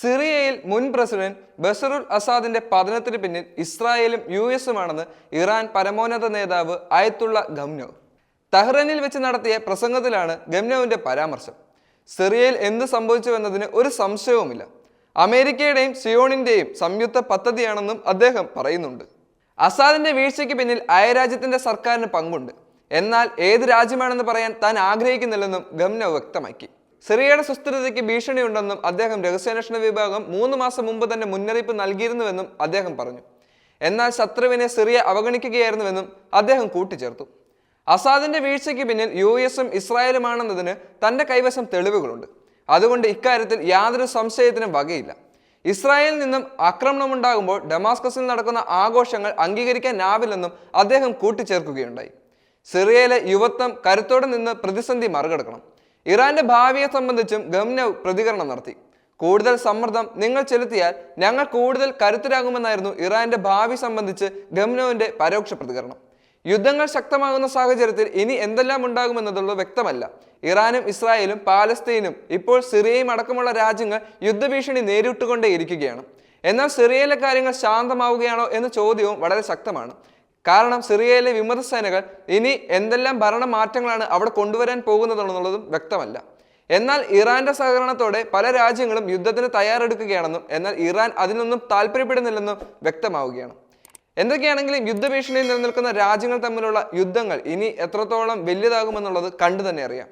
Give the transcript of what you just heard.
സിറിയയിൽ മുൻ പ്രസിഡന്റ് ബസറുൽ അസാദിന്റെ പതനത്തിന് പിന്നിൽ ഇസ്രായേലും യു എസുമാണെന്ന് ഇറാൻ പരമോന്നത നേതാവ് അയത്തുള്ള ഗംനോ. തഹ്റനിൽ വെച്ച് നടത്തിയ പ്രസംഗത്തിലാണ് ഗംനോവിന്റെ പരാമർശം. സിറിയയിൽ എന്ത് സംഭവിച്ചുവെന്നതിന് ഒരു സംശയവുമില്ല. അമേരിക്കയുടെയും സിയോണിന്റെയും സംയുക്ത പദ്ധതിയാണെന്നും അദ്ദേഹം പറയുന്നുണ്ട്. അസാദിന്റെ വീഴ്ചയ്ക്ക് പിന്നിൽ അയരാജ്യത്തിന്റെ സർക്കാരിന് പങ്കുണ്ട്. എന്നാൽ ഏത് രാജ്യമാണെന്ന് പറയാൻ താൻ ആഗ്രഹിക്കുന്നില്ലെന്നും ഗംനോ വ്യക്തമാക്കി. സിറിയയുടെ സുസ്ഥിരതയ്ക്ക് ഭീഷണിയുണ്ടെന്നും അദ്ദേഹം രഹസ്യാന്വേഷണ വിഭാഗം മൂന്ന് മാസം മുമ്പ് തന്നെ മുന്നറിയിപ്പ് നൽകിയിരുന്നുവെന്നും അദ്ദേഹം പറഞ്ഞു. എന്നാൽ ശത്രുവിനെ സിറിയ അവഗണിക്കുകയായിരുന്നുവെന്നും അദ്ദേഹം കൂട്ടിച്ചേർത്തു. അസാദിന്റെ വീഴ്ചയ്ക്ക് പിന്നിൽ യു എസും ഇസ്രായേലുമാണെന്നതിന് തന്റെ കൈവശം തെളിവുകളുണ്ട്. അതുകൊണ്ട് ഇക്കാര്യത്തിൽ യാതൊരു സംശയത്തിനും വകയില്ല. ഇസ്രായേലിൽ നിന്നും ആക്രമണമുണ്ടാകുമ്പോൾ ഡമാസ്കസിൽ നടക്കുന്ന ആഘോഷങ്ങൾ അംഗീകരിക്കാനാവില്ലെന്നും അദ്ദേഹം കൂട്ടിച്ചേർക്കുകയുണ്ടായി. സിറിയയിലെ യുവത്വം കരുത്തോടെ നിന്ന് പ്രതിസന്ധി മറികടക്കണം. ഇറാന്റെ ഭാവിയെ സംബന്ധിച്ചും ഗംനവ് പ്രതികരണം നടത്തി. കൂടുതൽ സമ്മർദ്ദം നിങ്ങൾ ചെലുത്തിയാൽ ഞങ്ങൾ കൂടുതൽ കരുത്തരാകുമെന്നായിരുന്നു ഇറാന്റെ ഭാവി സംബന്ധിച്ച് ഗംനോവിന്റെ പരോക്ഷ പ്രതികരണം. യുദ്ധങ്ങൾ ശക്തമാകുന്ന സാഹചര്യത്തിൽ ഇനി എന്തെല്ലാം ഉണ്ടാകുമെന്നതുള്ള വ്യക്തമല്ല. ഇറാനും ഇസ്രായേലും പാലസ്തീനും ഇപ്പോൾ സിറിയയും അടക്കമുള്ള രാജ്യങ്ങൾ യുദ്ധഭീഷണി നേരിട്ടുകൊണ്ടേയിരിക്കുകയാണ്. എന്നാൽ സിറിയയിലെ കാര്യങ്ങൾ ശാന്തമാവുകയാണോ എന്ന ചോദ്യവും വളരെ ശക്തമാണ്. കാരണം സിറിയയിലെ വിമതസേനകൾ ഇനി എന്തെല്ലാം ഭരണ മാറ്റങ്ങളാണ് അവിടെ കൊണ്ടുവരാൻ പോകുന്നതെന്നുള്ളതും വ്യക്തമല്ല. എന്നാൽ ഇറാന്റെ സഹകരണത്തോടെ പല രാജ്യങ്ങളും യുദ്ധത്തിന് തയ്യാറെടുക്കുകയാണെന്നും എന്നാൽ ഇറാൻ അതിനൊന്നും താല്പര്യപ്പെടുന്നില്ലെന്നും വ്യക്തമാവുകയാണ്. എന്തൊക്കെയാണെങ്കിലും യുദ്ധഭീഷണിയിൽ നിലനിൽക്കുന്ന രാജ്യങ്ങൾ തമ്മിലുള്ള യുദ്ധങ്ങൾ ഇനി എത്രത്തോളം വലിയതാകുമെന്നുള്ളത് കണ്ടു തന്നെ അറിയാം.